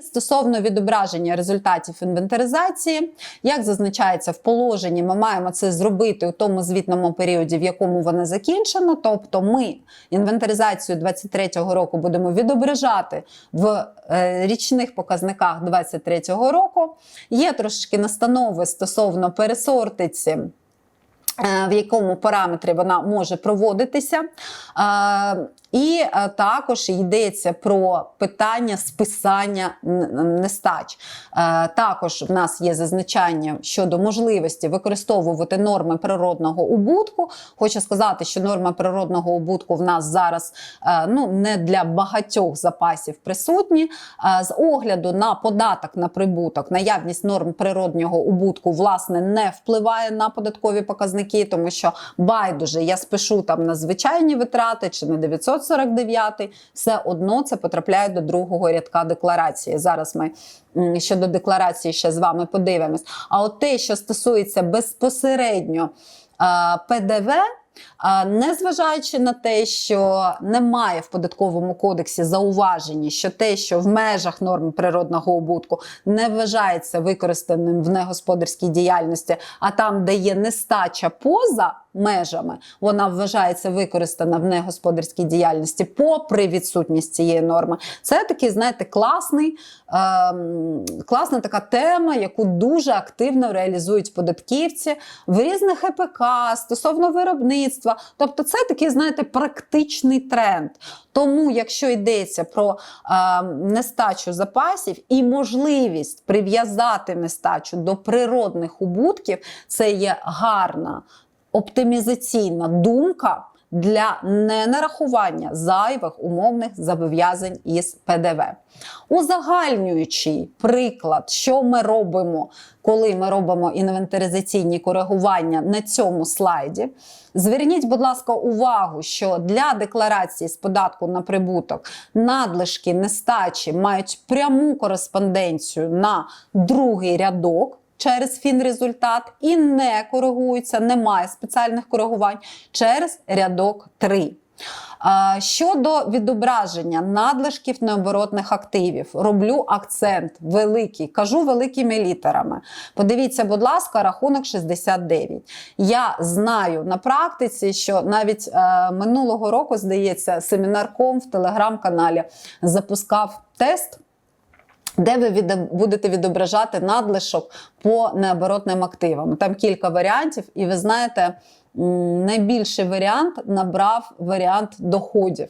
стосовно відображення результатів інвентаризації, як зазначається в положенні, ми маємо це зробити у тому звітному періоді, в якому вона закінчена. Тобто, ми інвентаризацію 2023 року будемо відображати в е, річних показниках 2023 року. Є трошки настанови стосовно пересортиці. Е, В якому параметрі вона може проводитися, Е, і е, також йдеться про питання списання нестач. Також в нас є зазначання щодо можливості використовувати норми природного убутку. Хочу сказати, що норма природного убутку в нас зараз ну, не для багатьох запасів присутні. З огляду на податок на прибуток, наявність норм природнього убутку власне не впливає на податкові показники, тому що байдуже я спишу там на звичайні витрати чи на 949, все одно це потрапляє до другого рядка декларації. Зараз ми щодо декларації ще з вами подивимось. А от те, що стосується безпосередньо ПДВ. Незважаючи на те, що немає в податковому кодексі зауваження, що те, що в межах норм природного убутку не вважається використаним в негосподарській діяльності, а там, де є нестача поза межами, вона вважається використана в негосподарській діяльності, попри відсутність цієї норми. Це такий, знаєте, класний, ем, класна така тема, яку дуже активно реалізують податківці в різних ЕПК стосовно виробництва. Тобто, це такий, знаєте, практичний тренд. Тому, якщо йдеться про е, нестачу запасів і можливість прив'язати нестачу до природних убутків, це є гарна оптимізаційна думка для ненарахування зайвих умовних зобов'язань із ПДВ. Узагальнюючий приклад, що ми робимо, коли ми робимо інвентаризаційні коригування на цьому слайді. Зверніть, будь ласка, увагу, що для декларації з податку на прибуток надлишки нестачі мають пряму кореспонденцію на другий рядок через фінрезультат і не коригуються, немає спеціальних коригувань через рядок 3. Щодо відображення надлишків необоротних активів, роблю акцент великий, кажу великими літерами. Подивіться, будь ласка, рахунок 69. Я знаю на практиці, що навіть е, минулого року, здається, семінарком в телеграм-каналі запускав тест. Де ви будете відображати надлишок по необоротним активам? Там кілька варіантів, і ви знаєте, найбільший варіант набрав варіант доходів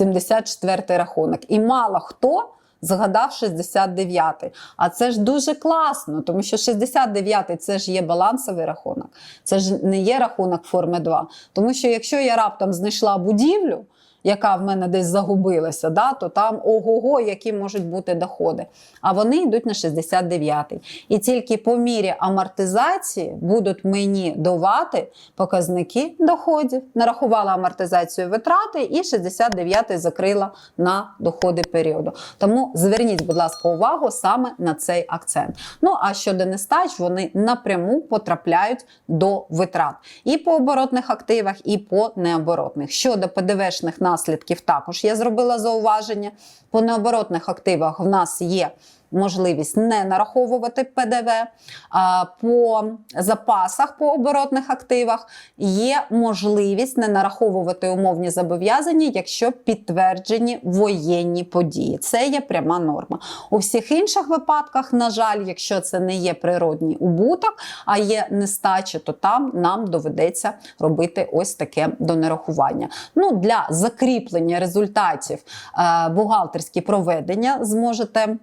74-й рахунок. І мало хто згадав 69-й. А це ж дуже класно, тому що 69-й це ж є балансовий рахунок, це ж не є рахунок форми 2. Тому що якщо я раптом знайшла будівлю, яка в мене десь загубилася, да, то там ого-го, які можуть бути доходи. А вони йдуть на 69-й. І тільки по мірі амортизації будуть мені давати показники доходів. Нарахувала амортизацію витрати, і 69-й закрила на доходи періоду. Тому зверніть, будь ласка, увагу саме на цей акцент. Ну а щодо нестач, вони напряму потрапляють до витрат і по оборотних активах, і по необоротних. Щодо ПДВшних наслідків, також я зробила зауваження. По необоротних активах в нас є можливість не нараховувати ПДВ. По запасах по оборотних активах є можливість не нараховувати умовні зобов'язання, якщо підтверджені воєнні події. Це є пряма норма. У всіх інших випадках, на жаль, якщо це не є природній убуток, а є нестача, то там нам доведеться робити ось таке донарахування. Ну, для закріплення результатів е, бухгалтерські проведення зможете.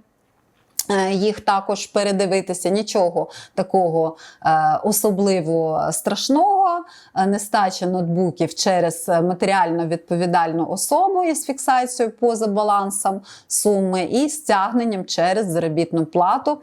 Е, Їх також передивитися, нічого такого е, особливо страшного. Е, Нестача ноутбуків через е, матеріально відповідальну особу із фіксацією поза балансом суми і стягненням через заробітну плату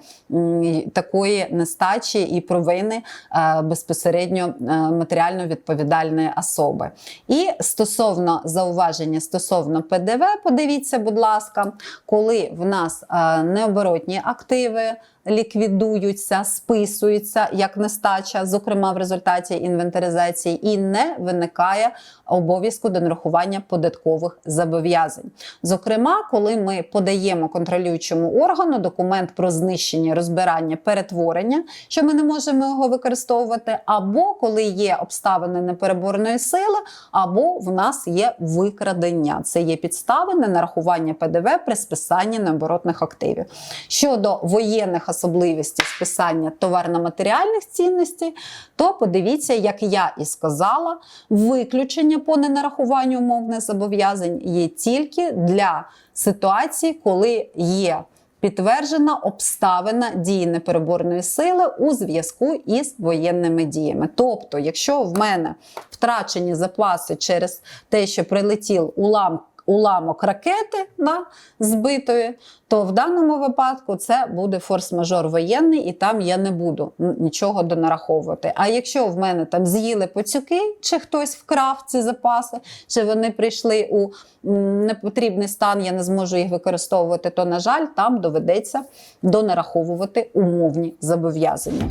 такої нестачі і провини е, безпосередньо матеріально відповідальної особи. І стосовно зауваження стосовно ПДВ, подивіться, будь ласка, коли в нас необоротні активи ліквідуються, списуються як нестача, зокрема в результаті інвентаризації, і не виникає обов'язку до нарахування податкових зобов'язань. Зокрема, коли ми подаємо контролюючому органу документ про знищення, розбирання, перетворення, що ми не можемо його використовувати, або коли є обставини непереборної сили, або в нас є викрадення. Це є підстави на нарахування ПДВ при списанні необоротних активів. Щодо воєнних особливостей списання товарно-матеріальних цінностей, то подивіться, як я і сказала, виключення по ненарахуванню умовних зобов'язань є тільки для ситуації, коли є підтверджена обставина дії непереборної сили у зв'язку із воєнними діями. Тобто, якщо в мене втрачені запаси через те, що прилетів улам. Уламок ракети на збитої, то в даному випадку це буде форс-мажор воєнний, і там я не буду нічого донараховувати. А якщо в мене там з'їли пацюки, чи хтось вкрав ці запаси, чи вони прийшли у непотрібний стан, я не зможу їх використовувати, то на жаль, там доведеться донараховувати умовні зобов'язання.